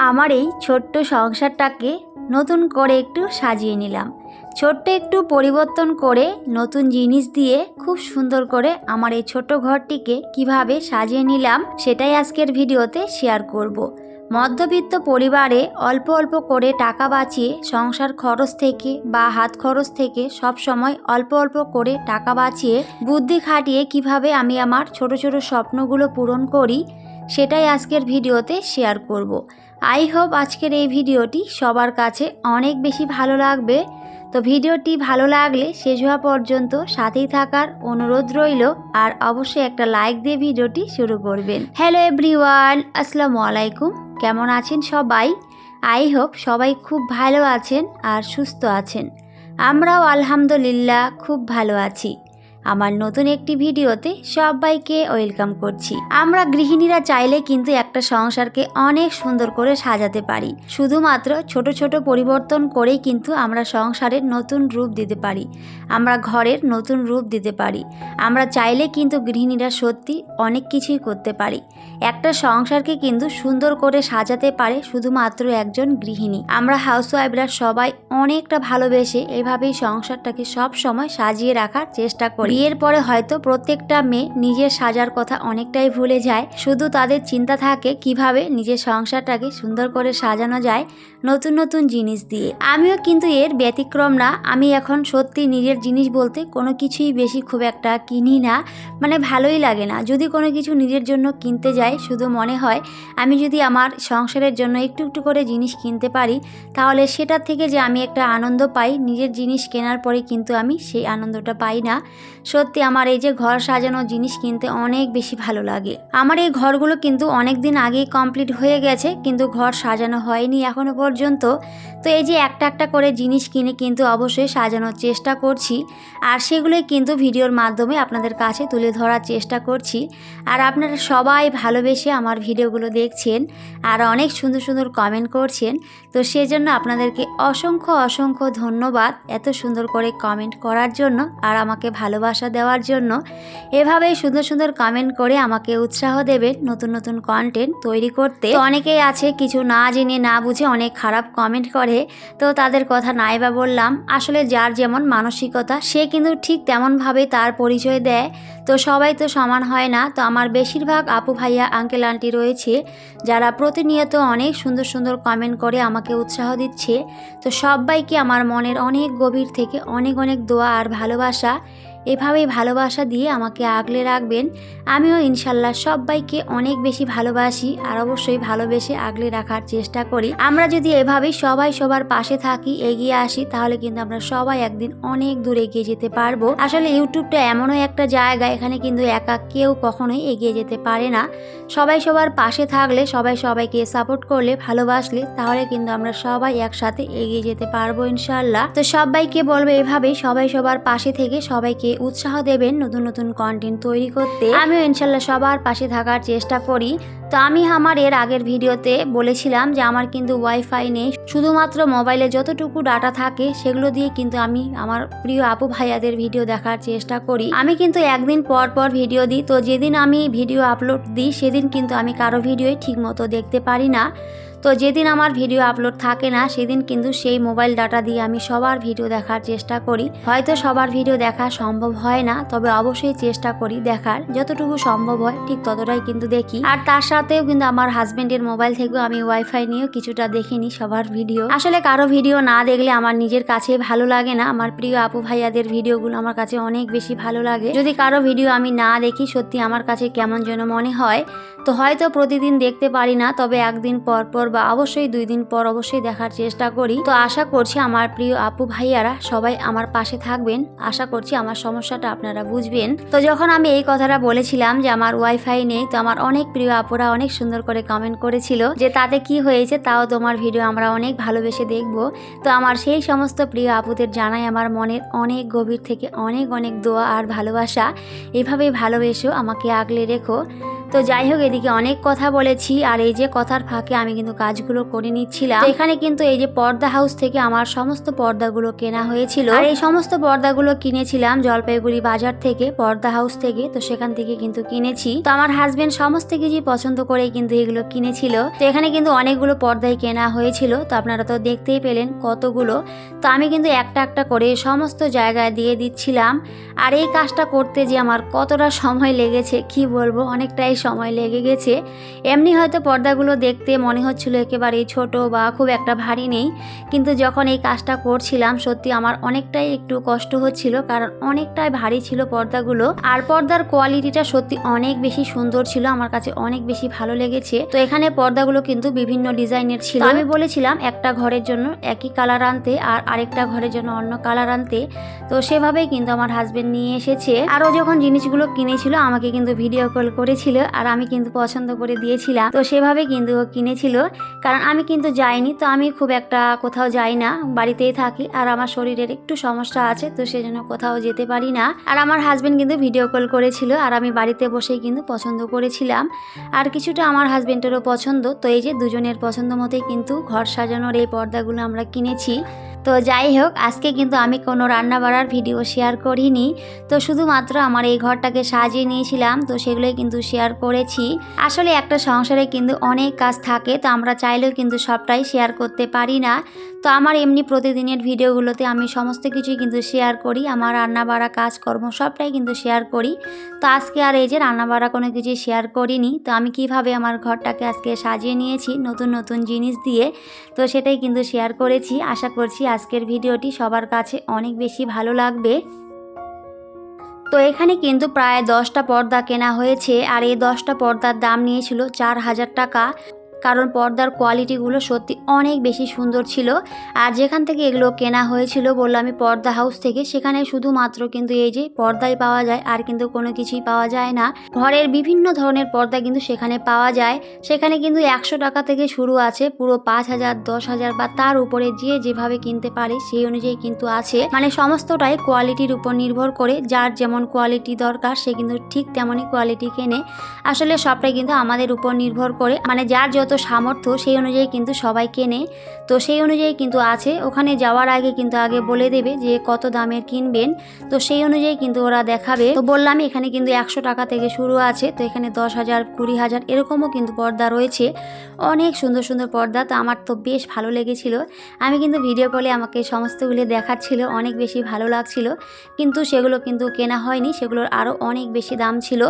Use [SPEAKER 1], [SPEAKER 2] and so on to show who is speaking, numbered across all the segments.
[SPEAKER 1] আমার এই ছোট্ট সংসারটাকে নতুন করে একটু সাজিয়ে নিলাম ছোট্ট একটু পরিবর্তন করে নতুন জিনিস দিয়ে খুব সুন্দর করে আমার এই ছোট্ট ঘরটিকে কীভাবে সাজিয়ে নিলাম সেটাই আজকের ভিডিওতে শেয়ার করব। মধ্যবিত্ত পরিবারে অল্প অল্প করে টাকা বাঁচিয়ে সংসার খরচ থেকে বা হাত খরচ থেকে সব সময় অল্প অল্প করে টাকা বাঁচিয়ে বুদ্ধি খাটিয়ে কীভাবে আমি আমার ছোট ছোট স্বপ্নগুলো পূরণ করি সেটাই আজকের ভিডিওতে শেয়ার করব। আই হোপ আজকের এই ভিডিওটি সবার কাছে অনেক বেশি ভালো লাগবে। তো ভিডিওটি ভালো লাগলে শেষ হওয়া পর্যন্ত সাথেই থাকার অনুরোধ রইল আর অবশ্যই একটা লাইক দিয়ে ভিডিওটি শুরু করবেন। হ্যালো এভরিওয়ান, আসসালামু আলাইকুম। কেমন আছেন সবাই? আই হোপ সবাই খুব ভালো আছেন আর সুস্থ আছেন। আমরাও আলহামদুলিল্লাহ খুব ভালো আছি। আমার নতুন একটি ভিডিওতে সবাইকে ওয়েলকাম করছি। আমরা গৃহিণীরা চাইলে কিন্তু একটা সংসারকে অনেক সুন্দর করে সাজাতে পারি। শুধুমাত্র ছোট ছোট পরিবর্তন করেই কিন্তু আমরা সংসারের নতুন রূপ দিতে পারি। আমরা ঘরের নতুন রূপ দিতে পারি। আমরা চাইলে কিন্তু গৃহিণীরা সত্যি অনেক কিছুই করতে পারি। একটা সংসারকে কিন্তু সুন্দর করে সাজাতে পারে শুধুমাত্র একজন গৃহিণী। আমরা হাউসওয়াইফরা সবাই অনেকটা ভালোবেসে এভাবেই সংসারটাকে সব সময় সাজিয়ে রাখার চেষ্টা করি। বিয়ের পরে হয়তো প্রত্যেকটা মেয়ে নিজের সাজার কথা অনেকটাই ভুলে যায়। শুধু তাদের চিন্তা থাকে কীভাবে নিজের সংসারটাকে সুন্দর করে সাজানো যায় নতুন নতুন জিনিস দিয়ে। আমিও কিন্তু এর ব্যতিক্রম না। আমি এখন সত্যি নিজের জিনিস বলতে কোনো কিছুই বেশি খুব একটা কিনি না। মানে ভালোই লাগে না। যদি কোনো কিছু নিজের জন্য কিনতে যাই, শুধু মনে হয় আমি যদি আমার সংসারের জন্য একটু একটু করে জিনিস কিনতে পারি, তাহলে সেটার থেকে যে আমি একটা আনন্দ পাই, নিজের জিনিস কেনার পরে কিন্তু আমি সেই আনন্দটা পাই না। সত্যি আমার এই যে ঘর সাজানো জিনিস কিনতে অনেক বেশি ভালো লাগে। আমার এই ঘরগুলো কিন্তু অনেক দিন আগেই কমপ্লিট হয়ে গেছে, কিন্তু ঘর সাজানো হয়নি এখনও পর্যন্ত। তো এই যে একটা একটা করে জিনিস কিনে কিন্তু অবশ্যই সাজানোর চেষ্টা করছি। আর সেগুলোই কিন্তু ভিডিওর মাধ্যমে আপনাদের কাছে তুলে ধরার চেষ্টা করছি। আর আপনারা সবাই ভালোবেসে আমার ভিডিওগুলো দেখছেন আর অনেক সুন্দর সুন্দর কমেন্ট করছেন। তো সেজন্য আপনাদেরকে অসংখ্য অসংখ্য ধন্যবাদ এত সুন্দর করে কমেন্ট করার জন্য আর আমাকে ভালোবাসা দেওয়ার জন্য। এভাবেই সুন্দর সুন্দর কমেন্ট করে আমাকে উৎসাহ দেবেন নতুন নতুন কন্টেন্ট তৈরি করতে। অনেকেই আছে কিছু না জেনে, না বুঝে অনেক খারাপ কমেন্ট করে। তো তাদের কথা নাই বা বললাম, আসলে যার যেমন মানসিকতা, সে কিন্তু ঠিক তেমনভাবে তার পরিচয় দেয়। তো সবাই তো সমান হয় না। তো আমার বেশিরভাগ আপু ভাইয়া আঙ্কেল আন্টি রয়েছে, যারা প্রতিনিয়ত অনেক সুন্দর সুন্দর কমেন্ট করে আমাকে উৎসাহ দিচ্ছে। তো সবাইকে আমার মনের অনেক গভীর থেকে অনেক অনেক দোয়া আর ভালোবাসা। এভাবেই ভালোবাসা দিয়ে আমাকে আগলে রাখবেন। আমিও ইনশাল্লাহ সবাইকে অনেক বেশি ভালোবাসি আর অবশ্যই ভালোবেসে আগলে রাখার চেষ্টা করি। আমরা যদি এভাবেই সবাই সবার পাশে থাকি, এগিয়ে আসি, তাহলে কিন্তু আমরা সবাই একদিন অনেক দূর এগিয়ে যেতে পারব। আসলে ইউটিউবটা এমনও একটা জায়গা, এখানে কিন্তু একা কেউ কখনোই এগিয়ে যেতে পারে না। সবাই সবার পাশে থাকলে, সবাই সবাইকে সাপোর্ট করলে, ভালোবাসলে, তাহলে কিন্তু আমরা সবাই একসাথে এগিয়ে যেতে পারব ইনশাল্লাহ। তো সবাইকে বলব এভাবেই সবাই সবার পাশে থেকে সবাইকে উৎসাহ দেবেন, নতুন নতুন কন্টেন্ট তৈরি করতে। আমিও ইনশাল্লাহ সবার পাশে থাকার চেষ্টা করি। তো আমি আমার এর আগের ভিডিওতে বলেছিলাম যে আমার কিন্তু ওয়াইফাই নেই। শুধুমাত্র মোবাইলে যতটুকু ডাটা থাকে, সেগুলো দিয়ে কিন্তু আমি আমার প্রিয় আপু ভাইয়াদের ভিডিও দেখার চেষ্টা করি। আমি কিন্তু একদিন পর পর ভিডিও দিই। তো যেদিন আমি ভিডিও আপলোড দিই, সেদিন কিন্তু আমি কারও ভিডিওই ঠিক মতো দেখতে পারি না। তো যেদিন আমার ভিডিও আপলোড থাকে না, সেদিন কিন্তু সেই মোবাইল ডাটা দিয়ে আমি সবার ভিডিও দেখার চেষ্টা করি। হয়তো সবার ভিডিও দেখা সম্ভব হয় না, তবে অবশ্যই চেষ্টা করি দেখার। যতটুকু সম্ভব হয়, ঠিক ততটাই কিন্তু দেখি। আর তার সাথেও কিন্তু আমার হাজবেন্ডের মোবাইল থেকেও আমি ওয়াইফাই নিয়েও কিছুটা দেখিনি সবার ভিডিও আসলে কারও ভিডিও না দেখলে আমার নিজের কাছে ভালো লাগে না। আমার প্রিয় আপু ভাইয়াদের ভিডিওগুলো আমার কাছে অনেক বেশি ভালো লাগে। যদি কারও ভিডিও আমি না দেখি, সত্যি আমার কাছে কেমন যেন মনে হয়। তো হয়তো প্রতিদিন দেখতে পারি না, তবে একদিন পর পর বা অবশ্যই দুই দিন পর অবশ্যই দেখার চেষ্টা করি। তো আশা করছি আমার প্রিয় আপু ভাইয়ারা সবাই আমার পাশে থাকবেন। আশা করছি আমার সমস্যাটা আপনারা বুঝবেন। তো যখন আমি এই কথাটা বলেছিলাম যে আমার ওয়াইফাই নেই, তো আমার অনেক প্রিয় আপুরা অনেক সুন্দর করে কমেন্ট করেছিল যে তাতে কি হয়েছে তাও তোমার ভিডিও আমরা অনেক ভালোবেসে দেখব। তো আমার সেই সমস্ত প্রিয় আপুদের জানাই আমার মনের অনেক গভীর থেকে অনেক অনেক দোয়া আর ভালোবাসা। এভাবেই ভালোবেসো, আমাকে আগলে রেখো। তো যাই হোক, এদিকে অনেক কথা বলেছি, আর এই যে কথার ফাঁকে আমি কিন্তু কাজগুলো করে নিচ্ছিলাম। এখানে কিন্তু এই যে পর্দা হাউস থেকে আমার সমস্ত পর্দাগুলো কেনা হয়েছিল। আর এই সমস্ত পর্দাগুলো কিনেছিলাম জলপাইগুড়ি বাজার থেকে, পর্দা হাউস থেকে, তো সেখান থেকে কিন্তু কিনেছি। তো আমার হাজবেন্ড সমস্ত কিছুই পছন্দ করে কিন্তু এগুলো কিনেছিল। তো এখানে কিন্তু অনেকগুলো পর্দাই কেনা হয়েছিল, তো আপনারা তো দেখতেই পেলেন কতগুলো। তো আমি কিন্তু একটা একটা করে সমস্ত জায়গায় দিয়ে দিচ্ছিলাম। আর এই কাজটা করতে যে আমার কতটা সময় লেগেছে, কি বলব, অনেকটাই সময় লেগে গেছে। এমনি হয়তো পর্দাগুলো দেখতে মনে হচ্ছিল একেবারেই ছোট বা খুব একটা ভারী নেই। কিন্তু যখন এই কাজটা করছিলাম, সত্যি আমার অনেকটাই একটু কষ্ট হচ্ছিল, কারণ অনেকটাই ভারী ছিল পর্দাগুলো। আর পর্দার কোয়ালিটিটা সত্যি অনেক বেশি সুন্দর ছিল, আমার কাছে অনেক বেশি ভালো লেগেছে। তো এখানে পর্দাগুলো কিন্তু বিভিন্ন ডিজাইনের ছিল। আমি বলেছিলাম, একটা ঘরের জন্য একই কালার আনতে আর আরেকটা ঘরের জন্য অন্য কালার আনতে। তো সেভাবেই কিন্তু আমার হাজবেন্ড নিয়ে এসেছে। আরও যখন জিনিসগুলো কিনেছিল, আমাকে কিন্তু ভিডিও কল করেছিল। আর আমি কিন্তু পছন্দ করে দিয়েছিলাম। তো সেভাবে কিন্তু ও কিনেছিল। কারণ আমি কিন্তু যাইনি, তো আমি খুব একটা কোথাও যাই না, বাড়িতেই থাকি। আর আমার শরীরের একটু সমস্যা আছে, তো সেজন্য কোথাও যেতে পারি না। আর আমার হাজব্যান্ড কিন্তু ভিডিও কল করেছিল, আর আমি বাড়িতে বসেই কিন্তু পছন্দ করেছিলাম। আর কিছুটা আমার হাজবেন্ডেরও পছন্দ, তো এই যে দুজনের পছন্দ মতোই কিন্তু ঘর সাজানোর এই পর্দাগুলো আমরা কিনেছি। তো যাই হোক, আজকে কিন্তু আমি কোনো রান্না বাড়ার ভিডিও শেয়ার করিনি। তো শুধুমাত্র আমার এই ঘরটাকে সাজিয়ে নিয়েছিলাম, তো সেগুলোই কিন্তু শেয়ার করেছি। আসলে একটা সংসারে কিন্তু অনেক কাজ থাকে, তো আমরা চাইলেও কিন্তু সবটাই শেয়ার করতে পারি না। তো আমার এমনি প্রতিদিনের ভিডিওগুলোতে আমি সমস্ত কিছুই কিন্তু শেয়ার করি। আমার রান্না বাড়া কাজকর্ম সবটাই কিন্তু শেয়ার করি। তো আজকে আর এই যে রান্না বাড়া কোনো কিছু শেয়ার করিনি, তো আমি কীভাবে আমার ঘরটাকে আজকে সাজিয়ে নিয়েছি, নতুন নতুন জিনিস দিয়ে, তো সেটাই কিন্তু শেয়ার করেছি। আশা করছি আজকের ভিডিওটি সবার কাছে অনেক বেশি ভালো লাগবে। তো এখানে কিন্তু প্রায় দশটা পর্দা কেনা হয়েছে, আর এই দশটা পর্দার দাম নিয়েছিল চার হাজার টাকা। কারণ পর্দার কোয়ালিটিগুলো সত্যি অনেক বেশি সুন্দর ছিল। আর যেখান থেকে এগুলো কেনা হয়েছিল বলল আমি পর্দা হাউস থেকে, সেখানে শুধুমাত্র কিন্তু এই যে পর্দাই পাওয়া যায়, আর কিন্তু কোনো কিছুই পাওয়া যায় না। ঘরের বিভিন্ন ধরনের পর্দা কিন্তু সেখানে পাওয়া যায়। সেখানে কিন্তু একশো টাকা থেকে শুরু আছে, পুরো পাঁচ হাজার, দশ হাজার বা তার উপরে যে যেভাবে কিনতে পারে সেই অনুযায়ী কিন্তু আছে। মানে সমস্তটাই কোয়ালিটির উপর নির্ভর করে, যার যেমন কোয়ালিটি দরকার, সে কিন্তু ঠিক তেমনই কোয়ালিটি কেনে। আসলে সবটাই কিন্তু আমাদের উপর নির্ভর করে। মানে যার যত সামর্থ্য সেই অনুযায়ী কিন্তু সবাই কেনে তো সেই অনুযায়ী কিন্তু আছে। ওখানে যাওয়ার আগে কিন্তু আগে বলে দেবে যে কত দামের কিনবেন। তো সেই অনুযায়ী কিন্তু ওরা দেখাবে। তো বললাম, এখানে কিন্তু একশো টাকা থেকে শুরু আছে। তো এখানে দশ হাজার, কুড়ি হাজার এরকমও কিন্তু পর্দা রয়েছে। অনেক সুন্দর সুন্দর পর্দা। তো আমার তো বেশ ভালো লেগেছিল। আমি কিন্তু ভিডিও কলে আমাকে সমস্তগুলি দেখাচ্ছিল। অনেক বেশি ভালো লাগছিল। কিন্তু সেগুলো কিন্তু কেনা হয়নি। সেগুলোর আরও অনেক বেশি দাম ছিল।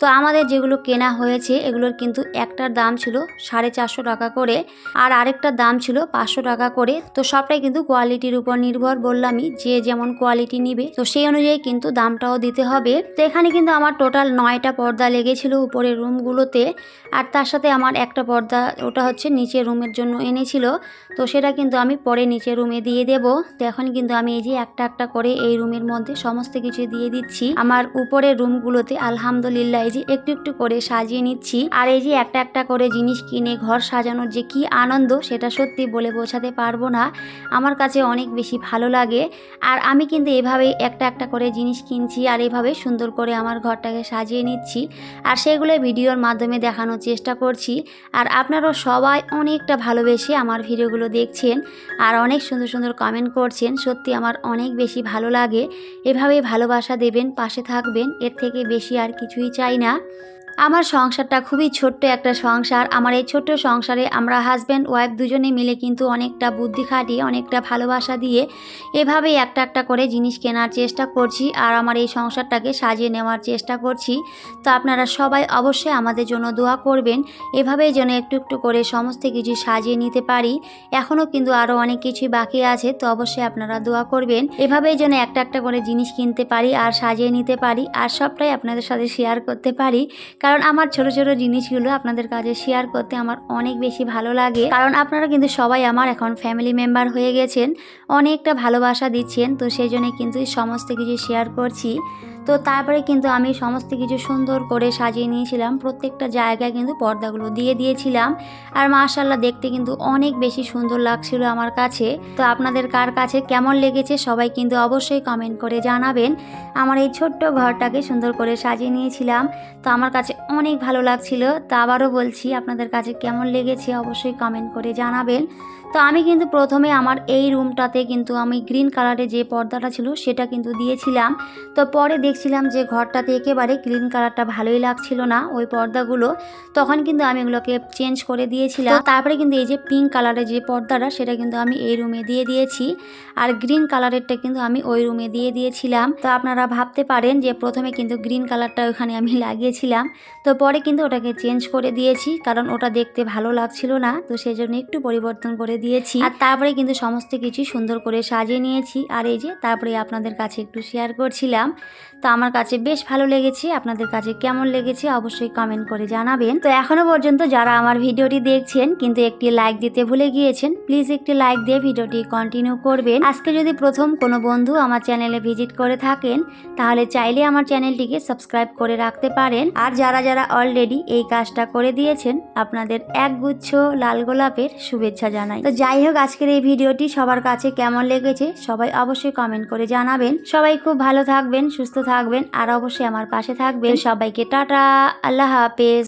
[SPEAKER 1] তো আমাদের যেগুলো কেনা হয়েছে, এগুলোর কিন্তু একটার দাম ছিল সাড়ে চারশো টাকা করে, আর আরেকটা দাম ছিল পাঁচশো টাকা করে। তো সবটাই কিন্তু কোয়ালিটির উপর নির্ভর বললামই, যে যেমন কোয়ালিটি নিবে, তো সেই অনুযায়ী কিন্তু দামটাও দিতে হবে। তো এখানে কিন্তু আমার টোটাল নয়টা পর্দা লেগেছিল উপরের রুমগুলোতে আর তার সাথে আমার একটা পর্দা, ওটা হচ্ছে নিচের রুমের জন্য এনেছিল। তো সেটা কিন্তু আমি পরে নিচের রুমে দিয়ে দেব। তো এখন কিন্তু আমি এই যে একটা একটা করে এই রুমের মধ্যে সমস্ত কিছু দিয়ে দিচ্ছি। আমার উপরের রুমগুলোতে আলহামদুলিল্লাহ এই যে একটু একটু করে সাজিয়ে নিচ্ছি। আর এই যে একটা একটা করে জিনিস কিনে ঘর সাজানোর যে কি আনন্দ, সেটা সত্যি বলে বোঝাতে পারব না। আমার কাছে অনেক বেশি ভালো লাগে। আর আমি কিন্তু এভাবেই একটা একটা করে জিনিস কিনছি আর এভাবে সুন্দর করে আমার ঘরটাকে সাজিয়ে নিচ্ছি। আর সেগুলো ভিডিওর মাধ্যমে দেখানোর চেষ্টা করছি। আর আপনারাও সবাই অনেকটা ভালোবেসে আমার ভিডিওগুলো দেখছেন আর অনেক সুন্দর সুন্দর কমেন্ট করছেন। সত্যি আমার অনেক বেশি ভালো লাগে। এভাবেই ভালোবাসা দেবেন, পাশে থাকবেন। এর থেকে বেশি আর কিছুই চাই না। আমার সংসারটা খুবই ছোট্ট একটা সংসার। আমার এই ছোট্ট সংসারে আমরা হাজব্যান্ড ওয়াইফ দুজনে মিলে কিন্তু অনেকটা বুদ্ধি খাটিয়ে, অনেকটা ভালোবাসা দিয়ে এভাবেই একটা একটা করে জিনিস কেনার চেষ্টা করছি আর আমার এই সংসারটাকে সাজিয়ে নেওয়ার চেষ্টা করছি। তো আপনারা সবাই অবশ্যই আমাদের জন্য দোয়া করবেন, এভাবেই যেন একটু একটু করে সমস্ত কিছু সাজিয়ে নিতে পারি। এখনও কিন্তু আরও অনেক কিছুই বাকি আছে, তো অবশ্যই আপনারা দোয়া করবেন। এভাবেই যেন একটা একটা করে জিনিস কিনতে পারি আর সাজিয়ে নিতে পারি আর সবটাই আপনাদের সাথে শেয়ার করতে পারি। কারণ আমার ছোট ছোট জিনিসগুলো আপনাদের কাছে শেয়ার করতে আমার অনেক বেশি ভালো লাগে। কারণ আপনারা কিন্তু সবাই আমার এখন ফ্যামিলি মেম্বার হয়ে গেছেন, অনেকটা ভালোবাসা দিচ্ছেন, তো সেই জন্য কিন্তু সমস্ত কিছু শেয়ার করছি। তো তারপরে কিন্তু আমি সমস্ত কিছু সুন্দর করে সাজিয়ে নিয়েছিলাম। প্রত্যেকটা জায়গায় কিন্তু পর্দাগুলো দিয়ে দিয়েছিলাম। আর মাশাল্লাহ দেখতে কিন্তু অনেক বেশি সুন্দর লাগছিল আমার কাছে। তো আপনাদের কার কাছে কেমন লেগেছে সবাই কিন্তু অবশ্যই কমেন্ট করে জানাবেন। আমার এই ছোট্ট ঘরটাকে সুন্দর করে সাজিয়ে নিয়েছিলাম। তো আমার কাছে অনেক ভালো লাগছিল। তো আবারও বলছি, আপনাদের কাছে কেমন লেগেছে অবশ্যই কমেন্ট করে জানাবেন। তো আমি কিন্তু প্রথমে আমার এই রুমটাতে কিন্তু আমি গ্রিন কালারের যে পর্দাটা ছিল সেটা কিন্তু দিয়েছিলাম। তো পরে দেখছিলাম যে ঘরটাতে একেবারে গ্রিন কালারটা ভালোই লাগছিল না ওই পর্দাগুলো। তখন কিন্তু আমি এগুলোকে চেঞ্জ করে দিয়েছিলাম। তারপরে কিন্তু এই যে পিঙ্ক কালারের যে পর্দাটা সেটা কিন্তু আমি এই রুমে দিয়ে দিয়েছি। আর গ্রিন কালারেরটা কিন্তু আমি ওই রুমে দিয়ে দিয়েছিলাম। তো আপনারা ভাবতে পারেন যে প্রথমে কিন্তু গ্রিন কালারটা ওখানে আমি লাগিয়েছিলাম। তো পরে কিন্তু ওটাকে চেঞ্জ করে দিয়েছি কারণ ওটা দেখতে ভালো লাগছিল না। তো সেই জন্য একটু পরিবর্তন করে দিয়েছি। আর তারপরে কিন্তু সমস্ত কিছু সুন্দর করে সাজিয়ে নিয়েছি। আর এই যে, তারপরে আপনাদের কাছে একটু শেয়ার করছিলাম। তো আমার কাছে বেশ ভালো লেগেছে। আপনাদের কাছে কেমন লেগেছে অবশ্যই কমেন্ট করে জানাবেন। তো এখনও পর্যন্ত যারা আমার ভিডিওটি দেখছেন, কিন্তু একটি লাইক দিতে ভুলে গিয়েছেন প্লিজ একটি লাইক দিয়ে ভিডিওটি কন্টিনিউ করবেন। আজকে যদি প্রথম কোনো বন্ধু আমার চ্যানেলে ভিজিট করে থাকেন, তাহলে চাইলে আমার চ্যানেলটিকে সাবস্ক্রাইব করে রাখতে পারেন। আর যারা যারা অলরেডি এই কাজটা করে দিয়েছেন, আপনাদের একগুচ্ছ লাল গোলাপের শুভেচ্ছা জানাই। তো যাই হোক, আজকের এই ভিডিওটি সবার কাছে কেমন লেগেছে সবাই অবশ্যই কমেন্ট করে জানাবেন। সবাই খুব ভালো থাকবেন, সুস্থ থাকবেন, আর অবশ্যই আমার পাশে থাকবেন। সবাইকে টাটা, আল্লাহ হাফেজ।